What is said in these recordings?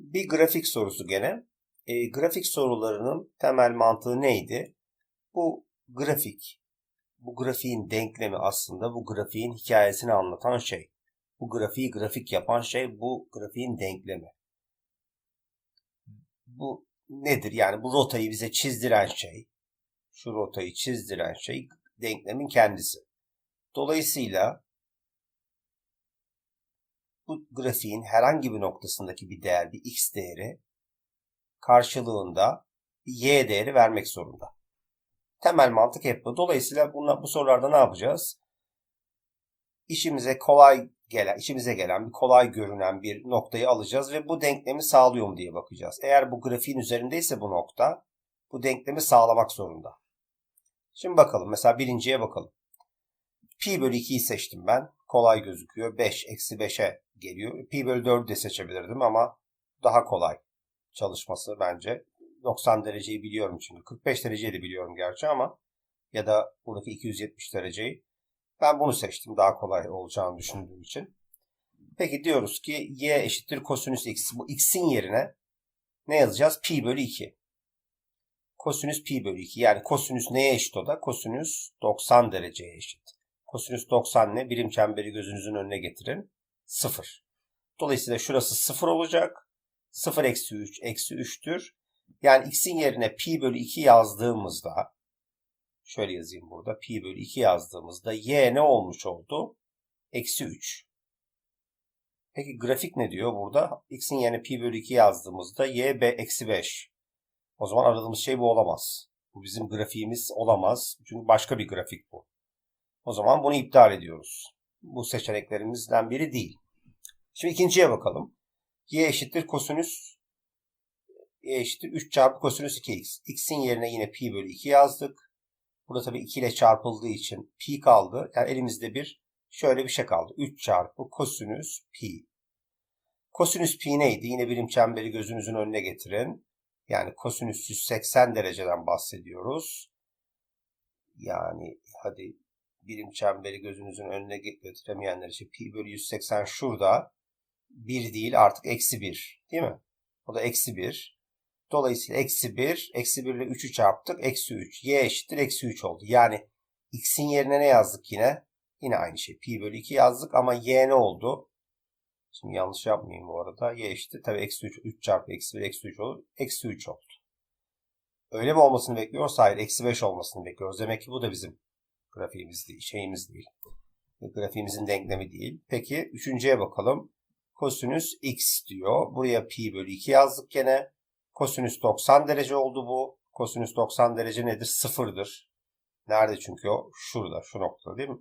Bir grafik sorusu gene. E, grafik sorularının temel mantığı neydi? Bu grafik, bu grafiğin denklemi aslında bu grafiğin hikayesini anlatan şey. Bu grafiği grafik yapan şey bu grafiğin denklemi. Bu nedir? Yani bu rotayı bize çizdiren şey, şu rotayı çizdiren şey denklemin kendisi. Dolayısıyla bu grafiğin herhangi bir noktasındaki bir değer, bir x değeri karşılığında bir y değeri vermek zorunda. Temel mantık hep bu. Dolayısıyla bunla, bu sorularda ne yapacağız? İşimize kolay gelen, işimize gelen bir kolay görünen bir noktayı alacağız ve bu denklemi sağlıyor mu diye bakacağız. Eğer bu grafiğin üzerindeyse bu nokta bu denklemi sağlamak zorunda. Şimdi bakalım. Mesela birinciye bakalım. Pi bölü 2'yi seçtim ben. Kolay gözüküyor. 5 eksi 5'e geliyor. Pi bölü 4'ü de seçebilirdim ama daha kolay çalışması bence. 90 dereceyi biliyorum çünkü. 45 dereceyi de biliyorum gerçi ama ya da buradaki 270 dereceyi. Ben bunu seçtim daha kolay olacağını düşündüğüm için. Peki diyoruz ki y eşittir kosinüs x. Bu x'in yerine ne yazacağız? Pi bölü 2. Kosinüs pi bölü 2. Yani kosinüs neye eşit o da? Kosinüs 90 dereceye eşit. Kosinüs 90 ne? Birim çemberi gözünüzün önüne getirin. 0. Dolayısıyla şurası 0 olacak. 0 eksi 3 eksi 3'tür. Yani x'in yerine pi bölü 2 yazdığımızda şöyle yazayım burada. Pi bölü 2 yazdığımızda y ne olmuş oldu? Eksi 3. Peki grafik ne diyor burada? x'in yerine pi bölü 2 yazdığımızda y b eksi 5. O zaman aradığımız şey bu olamaz. Bu bizim grafiğimiz olamaz. Çünkü başka bir grafik bu. O zaman bunu iptal ediyoruz. Bu seçeneklerimizden biri değil. Şimdi ikinciye bakalım. y eşittir kosinüs y eşittir 3 çarpı kosinüs 2x. x'in yerine yine pi bölü 2 yazdık. Burada tabii 2 ile çarpıldığı için pi kaldı. Yani elimizde bir şöyle bir şey kaldı. 3 çarpı kosinüs pi. Kosinüs pi neydi? Yine birim çemberi gözünüzün önüne getirin. Yani kosinüs 180 dereceden bahsediyoruz. Yani hadi birim çemberi gözünüzün önüne getiremeyenler için pi bölü 180 şurada. 1 değil artık eksi 1 değil mi? O da eksi 1. Dolayısıyla eksi 1, eksi 1 ile 3'ü çarptık. Eksi 3. Y eşittir eksi 3 oldu. Yani x'in yerine ne yazdık yine? Yine aynı şey. Pi bölü 2 yazdık ama y ne oldu? Şimdi yanlış yapmayayım bu arada. Y eşittir. Tabii eksi 3. 3 çarpı eksi 1 eksi 3 olur. Eksi 3 oldu. Öyle mi olmasını bekliyoruz? Hayır. Eksi 5 olmasını bekliyoruz. Demek ki bu da bizim grafiğimiz değil. Şeyimiz değil. Grafiğimizin denklemi değil. Peki üçüncüye bakalım. Kosinüs x diyor. Buraya pi bölü 2 yazdık gene. Kosinüs 90 derece oldu bu. Kosinüs 90 derece nedir? Sıfırdır. Nerede çünkü o? Şurada, şu noktada değil mi?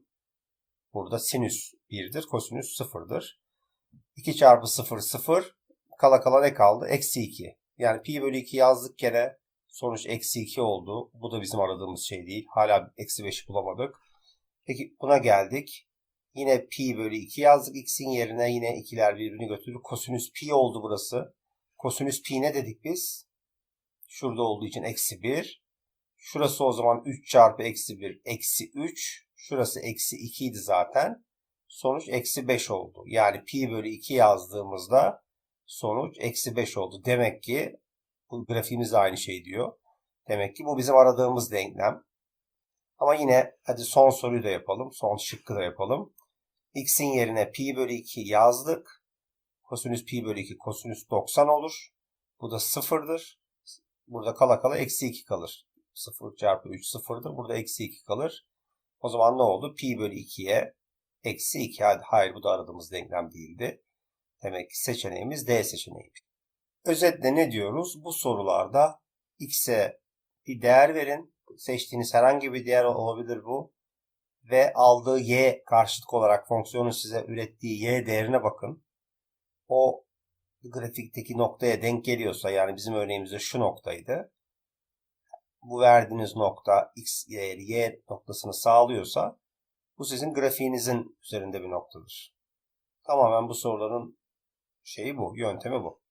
Burada sinüs 1'dir, kosinüs 0'dır. 2 çarpı 0, 0. Kala kala ne kaldı? Eksi 2. Yani pi bölü 2 yazdık gene. Sonuç eksi 2 oldu. Bu da bizim aradığımız şey değil. Hala eksi 5'i bulamadık. Peki buna geldik. Yine pi bölü 2 yazdık. X'in yerine yine ikiler birbirini götürdü. Kosinüs pi oldu burası. Kosinüs pi ne dedik biz? Şurada olduğu için eksi 1. Şurası o zaman 3 çarpı eksi 1 eksi 3. Şurası eksi 2 idi zaten. Sonuç eksi 5 oldu. Yani pi bölü 2 yazdığımızda sonuç eksi 5 oldu. Demek ki bu grafiğimiz de aynı şey diyor. Demek ki bu bizim aradığımız denklem. Ama yine hadi son soruyu da yapalım. Son şıkkı da yapalım. X'in yerine pi bölü 2 yazdık. Kosinüs pi bölü 2 kosinüs 90 olur. Bu da sıfırdır. Burada kala kala eksi 2 kalır. 0 çarpı 3 sıfırdır. Burada eksi 2 kalır. O zaman ne oldu? Pi bölü 2'ye eksi 2. Hadi, hayır bu da aradığımız denklem değildi. Demek ki seçeneğimiz D seçeneği. Özetle ne diyoruz? Bu sorularda x'e bir değer verin. Seçtiğiniz herhangi bir değer olabilir bu. Ve aldığı y karşılık olarak fonksiyonun size ürettiği y değerine bakın. O grafikteki noktaya denk geliyorsa yani bizim örneğimizde şu noktaydı. Bu verdiğiniz nokta x değeri y noktasını sağlıyorsa bu sizin grafiğinizin üzerinde bir noktadır. Tamamen bu soruların şeyi bu, yöntemi bu.